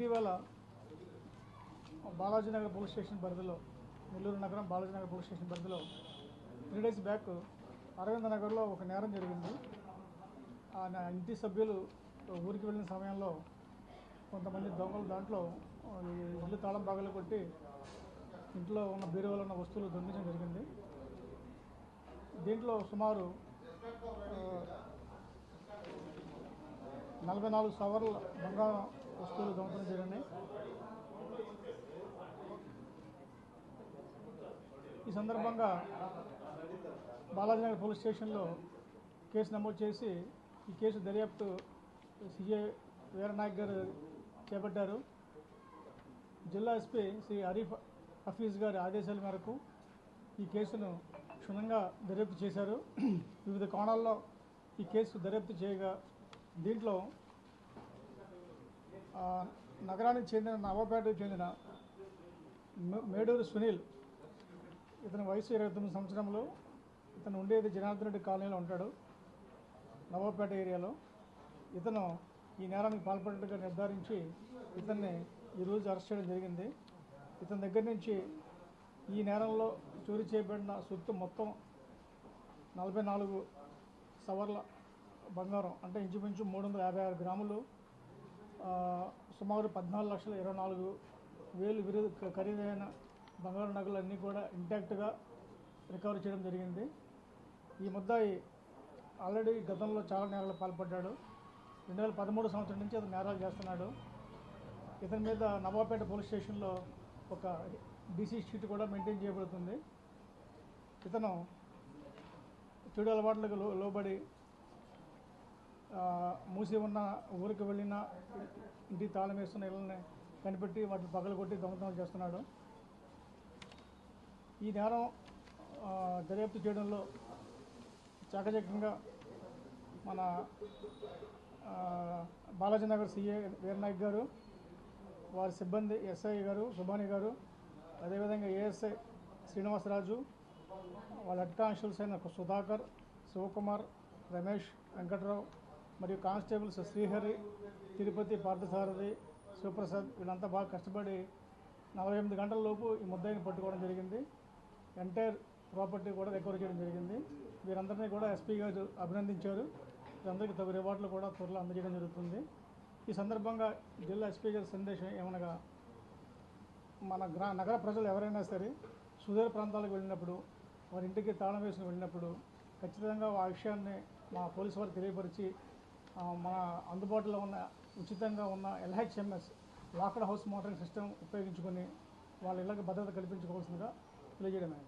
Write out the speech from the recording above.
ఇటీవల Balaji Nagar police station పరిధిలో నెల్లూరు నగరం Balajinagar police station three days days back Aravinda నగర్లో ఒక నేరం జరిగింది. ఆ ఇంటి సభ్యులు ఊరికి వెళ్ళిన సమయంలో కొంతమంది దొంగలు దాంట్లో ఈ ఇల్లు తాళం బాగలు కొట్టి ఇంట్లో ఉన్న బీరువాలో ఉన్న వస్తువులు దొంగించడం జరిగింది. దీంట్లో సుమారు నలభై నాలుగు సవర్ల బంగారం వస్తువులు దొంగతనం జరిగినాయి ఈ సందర్భంగా బాలాజీనగర్ పోలీస్ స్టేషన్లో కేసు నమోదు చేసి ఈ కేసు దర్యాప్తు సిఐ వీరనాయక్ గారు చేపట్టారు. జిల్లా ఎస్పీ శ్రీ హరీఫ్ హఫీజ్ గారి ఆదేశాల మేరకు ఈ కేసును క్షుణ్ణంగా దర్యాప్తు చేశారు. వివిధ కోణాల్లో ఈ కేసు దర్యాప్తు చేయగా దీంట్లో నగరానికి చెందిన నవాపేటకు చెందిన మేడూరు సునీల్ ఇతని వయసు ఇరవై తొమ్మిది సంవత్సరంలో ఇతను ఉండేది జనార్దన్ రెడ్డి కాలనీలో ఉంటాడు నవాపేట ఏరియాలో. ఇతను ఈ నేరానికి పాల్పడినట్టుగా నిర్ధారించి ఇతన్ని ఈరోజు అరెస్ట్ చేయడం జరిగింది. ఇతని దగ్గర నుంచి ఈ నేరంలో చోరీ చేయబడిన సొత్తు మొత్తం నలభై నాలుగు సవర్ల బంగారం అంటే ఇంచుమించు మూడు వందల యాభై ఆరు గ్రాములు సుమారు పద్నాలుగు లక్షల ఇరవై నాలుగు వేలు విరుదు ఖరీదైన బంగారు నగలు అన్నీ కూడా ఇంటాక్ట్గా రికవర్ చేయడం జరిగింది. ఈ ముద్దాయి ఆల్రెడీ గతంలో చాలా నేరాలు పాల్పడ్డాడు. రెండు వేల పదమూడు సంవత్సరం నుంచి అతను నేరాలు చేస్తున్నాడు. ఇతని మీద నవాపేట పోలీస్ స్టేషన్లో ఒక డీసీ షీట్ కూడా మెయింటైన్ చేయబడుతుంది. ఇతను చెడు అలవాట్లకు లోబడి మూసి ఉన్న ఊరికి వెళ్ళిన ఇంటి తాళం వేస్తున్న ఇళ్ళని కనిపెట్టి వాటిని పగలగొట్టి దొంగతనం చేస్తున్నాడు. ఈ నేరం దర్యాప్తు చేయడంలో చాకచక్యంగా మన బాలాజీ బాలాజీనగర్ సిఏ వీరనాయక్ గారు వారి సిబ్బంది ఎస్ఐ గారు సుబాని గారు అదేవిధంగా ఏఎస్ఐ శ్రీనివాసరాజు వాళ్ళ హెడ్ కానిస్టేబుల్స్ అయిన సుధాకర్ శివకుమార్ రమేష్ వెంకట్రావు మరియు కానిస్టేబుల్స్ శ్రీహరి తిరుపతి పార్థసారథి శివప్రసాద్ వీళ్ళంతా బాగా కష్టపడి నలభై ఎనిమిది గంటల లోపు ఈ ముద్దాయిని పట్టుకోవడం జరిగింది. ఎంటైర్ ప్రాపర్టీ కూడా రికవర్ చేయడం జరిగింది. వీరందరినీ కూడా ఎస్పీ గారు అభినందించారు. వీరందరికీ తగు రివార్డులు కూడా త్వరలో అందజేయడం జరుగుతుంది. ఈ సందర్భంగా జిల్లా ఎస్పీ గారి సందేశం ఏమనగా మన గ్రా నగర ప్రజలు ఎవరైనా సరే సుదూర ప్రాంతాలకు వెళ్ళినప్పుడు వారి ఇంటికి తాళం వేసుకుని వెళ్ళినప్పుడు ఖచ్చితంగా ఆ విషయాన్ని మా పోలీసు వారికి తెలియపరిచి మన అందుబాటులో ఉన్న ఉచితంగా ఉన్న L H M S locked house monitoring system ఉపయోగించుకొని వాళ్ళ ఇళ్ళకి భద్రత కల్పించుకోవాల్సిందిగా తెలియజేయడమే